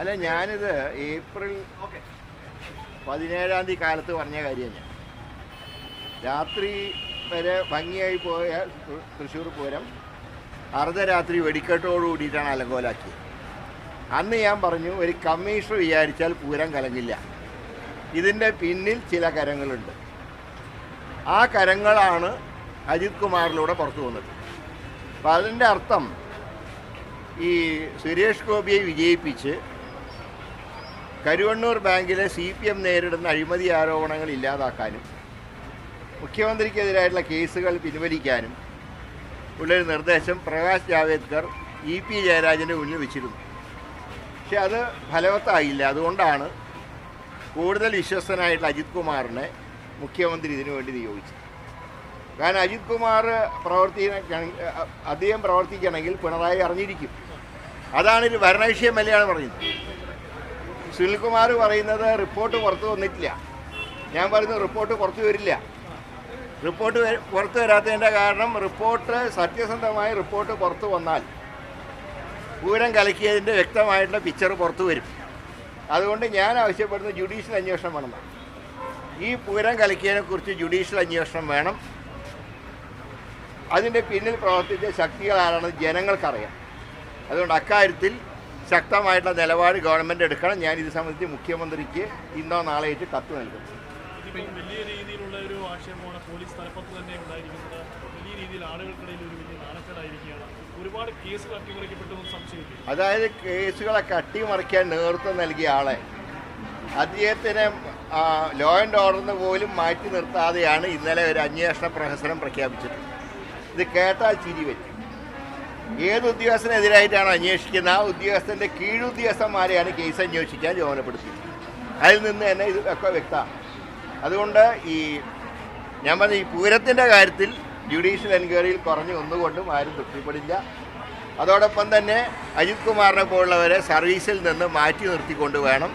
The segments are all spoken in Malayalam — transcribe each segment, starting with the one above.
അല്ല ഞാനിത് ഏപ്രിൽ പതിനേഴാം തീയതി കാലത്ത് പറഞ്ഞ കാര്യം ഞാൻ. രാത്രി വരെ ഭംഗിയായി പോയ തൃശ്ശൂർ പൂരം. അർദ്ധരാത്രി വെടിക്കെട്ടോട് കൂടിയിട്ടാണ് അലങ്കോലാക്കിയത്. അന്ന് ഞാൻ പറഞ്ഞു ഒരു കമ്മീഷണർ വിചാരിച്ചാൽ പൂരം കലങ്ങില്ല. ഇതിന്റെ പിന്നിൽ ചില കരങ്ങളുണ്ട്. ആ കരങ്ങളാണ് അജിത് കുമാറിലൂടെ പുറത്തു വന്നത് അപ്പം അതിന്റെ അർത്ഥം ഈ സുരേഷ് ഗോപിയെ വിജയിപ്പിച്ച് കരുവണ്ണൂർ ബാങ്കിലെ സി പി എം നേരിടുന്ന അഴിമതി ആരോപണങ്ങൾ ഇല്ലാതാക്കാനും മുഖ്യമന്ത്രിക്കെതിരായിട്ടുള്ള കേസുകൾ പിൻവലിക്കാനും ഉള്ളൊരു നിർദ്ദേശം പ്രകാശ് ജാവേദ്കർ ഇ പി ജയരാജന്റെ മുന്നിൽ വെച്ചിരുന്നു. പക്ഷെ അത് ഫലവത്തായില്ല. അതുകൊണ്ടാണ് കൂടുതൽ വിശ്വസ്തനായിട്ടുള്ള അജിത് കുമാറിനെ മുഖ്യമന്ത്രി ഇതിനു വേണ്ടി നിയോഗിച്ചത്. കാരണം അജിത് കുമാർ പ്രവർത്തിക്കണമെങ്കിൽ അദ്ദേഹം പ്രവർത്തിക്കണമെങ്കിൽ പിണറായി അറിഞ്ഞിരിക്കും. അതാണ് ഒരു ഭരണവിഷയമല്ലാണ് പറയുന്നത്. സുനിൽകുമാർ പറയുന്നത് റിപ്പോർട്ട് പുറത്തു വന്നിട്ടില്ല. ഞാൻ പറയുന്നത് റിപ്പോർട്ട് പുറത്തു വരില്ല. റിപ്പോർട്ട് പുറത്ത് വരാത്തതിന്റെ കാരണം റിപ്പോർട്ട് സത്യസന്ധമായി റിപ്പോർട്ട് പുറത്തു വന്നാൽ പൂരം കലക്കിയതിന്റെ വ്യക്തമായിട്ടുള്ള പിക്ചർ പുറത്തു വരും. അതുകൊണ്ട് ഞാൻ ആവശ്യപ്പെടുന്ന ജുഡീഷ്യൽ അന്വേഷണം വേണം. ഈ പൂരം കലക്കിയതിനെക്കുറിച്ച് ജുഡീഷ്യൽ അന്വേഷണം വേണം. അതിന്റെ പിന്നിൽ പ്രവർത്തിച്ച ശക്തികൾ ആരാണെന്ന് ജനങ്ങൾക്കറിയാം. അതുകൊണ്ട് അക്കാര്യത്തിൽ ശക്തമായിട്ടുള്ള നിലപാട് ഗവൺമെന്റ് എടുക്കണം. ഞാൻ ഇത് സംബന്ധിച്ച് മുഖ്യമന്ത്രിക്ക് ഇന്നോ നാളെയായിട്ട് കത്ത് നൽകും. വലിയ രീതിയിലുള്ള ഒരു പോലീസ് തലപ്പത്ത് തന്നെ ഉണ്ടായിരിക്കുന്നത്. വലിയ രീതിയിൽ ആളുകൾക്കിടയിൽ ഒരു വലിയ നാണക്കേടായിരിക്കുകയാണ്. ഒരുപാട് കേസുകൾ അതായത് കേസുകളൊക്കെ അട്ടിമറിക്കാൻ നേതൃത്വം നൽകിയ ആളെ അദ്ദേഹത്തിനെ ലോ ആൻഡ് ഓർഡറിന് പോലും മാറ്റി നിർത്താതെയാണ് ഇന്നലെ ഒരു അന്വേഷണ പ്രഹസനം പ്രഖ്യാപിച്ചത് ഇത് കേട്ടാൽ ചിരി പറ്റും ഏത് ഉദ്യോഗസ്ഥനെതിരായിട്ടാണ് അന്വേഷിക്കുന്നത് ആ ഉദ്യോഗസ്ഥന്റെ കീഴുദ്യോഗസ്ഥന്മാരെയാണ് കേസ് അന്വേഷിക്കാൻ ചുമതലപ്പെടുത്തിയത് അതിൽ നിന്ന് തന്നെ ഇത് ഒക്കെ വ്യക്തമാണ്. അതുകൊണ്ട് ഈ ഞാൻ പറഞ്ഞ ഈ പൂരത്തിന്റെ കാര്യത്തിൽ ജുഡീഷ്യൽ എൻക്വയറിയിൽ കുറഞ്ഞു ഒന്നുകൊണ്ടും ആരും തൃപ്തിപ്പെടില്ല. അതോടൊപ്പം തന്നെ അജിത് കുമാറിനെ പോലുള്ളവരെ സർവീസിൽ നിന്ന് മാറ്റി നിർത്തിക്കൊണ്ട് വേണം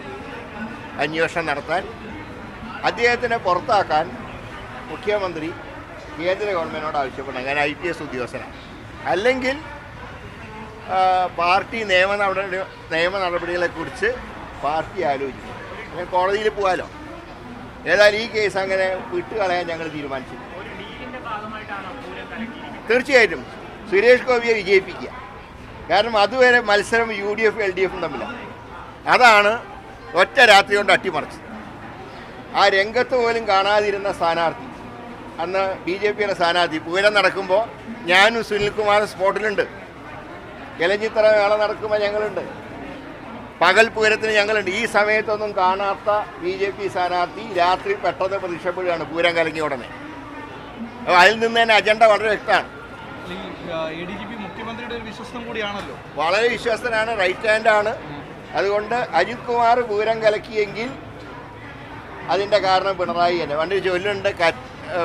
അന്വേഷണം നടത്താൻ. അദ്ദേഹത്തിനെ പുറത്താക്കാൻ മുഖ്യമന്ത്രി കേന്ദ്ര ഗവൺമെന്റിനോട് ആവശ്യപ്പെടണം. ഞാൻ ഐ പി എസ് ഉദ്യോഗസ്ഥനാണ്. അല്ലെങ്കിൽ പാർട്ടി നിയമ നടപടി നിയമ നടപടികളെക്കുറിച്ച് പാർട്ടി ആലോചിക്കും. അങ്ങനെ കോടതിയിൽ പോകാലോ ഏതായാലും ഈ കേസ് അങ്ങനെ വിട്ടുകളയാൻ ഞങ്ങൾ തീരുമാനിച്ചു തീർച്ചയായിട്ടും. സുരേഷ് ഗോപിയെ വിജയിപ്പിക്കുക. കാരണം അതുവരെ മത്സരം U D F L D എഫും തമ്മിലാണ്. അതാണ് ഒറ്റ രാത്രി കൊണ്ട് അട്ടിമറിച്ചത്. ആ രംഗത്ത് പോലും കാണാതിരുന്ന സ്ഥാനാർത്ഥി അന്ന് ബി ജെ പിയുടെ സ്ഥാനാർത്ഥി പൂരം നടക്കുമ്പോൾ ഞാനും സുനിൽകുമാറും സ്പോട്ടിലുണ്ട്. ഇലഞ്ഞിത്തറ മേള നടക്കുമ്പോൾ ഞങ്ങളുണ്ട്. പകൽ പൂരത്തിന് ഞങ്ങളുണ്ട്. ഈ സമയത്തൊന്നും കാണാത്ത ബി ജെ പി സ്ഥാനാർത്ഥി രാത്രി പെട്ടെന്ന് പ്രത്യക്ഷപ്പെടുകയാണ് പൂരം കലങ്ങിയ ഉടനെ. അതിൽ നിന്ന് തന്നെ അജണ്ട വളരെ വ്യക്തമാണ്. മുഖ്യമന്ത്രിയുടെ ഒരു വിശ്വസ്തം കൂടിയാണല്ലോ. വളരെ വിശ്വസ്തനാണ് റൈറ്റ് ഹാൻഡാണ്. അതുകൊണ്ട് അജിത് കുമാർ പൂരം കലക്കിയെങ്കിൽ അതിന്റെ കാരണം പിണറായി തന്നെ. വണ്ടി ചൊല്ലുണ്ട്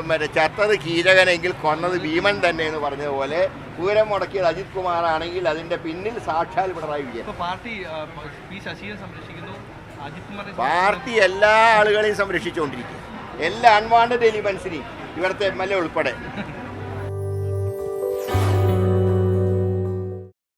മറ്റേ ചത്തത് കീചകനെങ്കിൽ കൊന്നത് ഭീമൻ തന്നെ എന്ന് പറഞ്ഞതുപോലെ പൂരം മുടക്കിയത് അജിത് കുമാർ ആണെങ്കിൽ അതിന്റെ പിന്നിൽ സാക്ഷാൽ പിണറായി വിജയൻ. പാർട്ടി എല്ലാ ആളുകളെയും സംരക്ഷിച്ചുകൊണ്ടിരിക്കും. എല്ലാ അൺവാണ്ടഡ് എലിമെന്റ്സിനെയും ഇവിടുത്തെ എം എൽ എ ഉൾപ്പെടെ.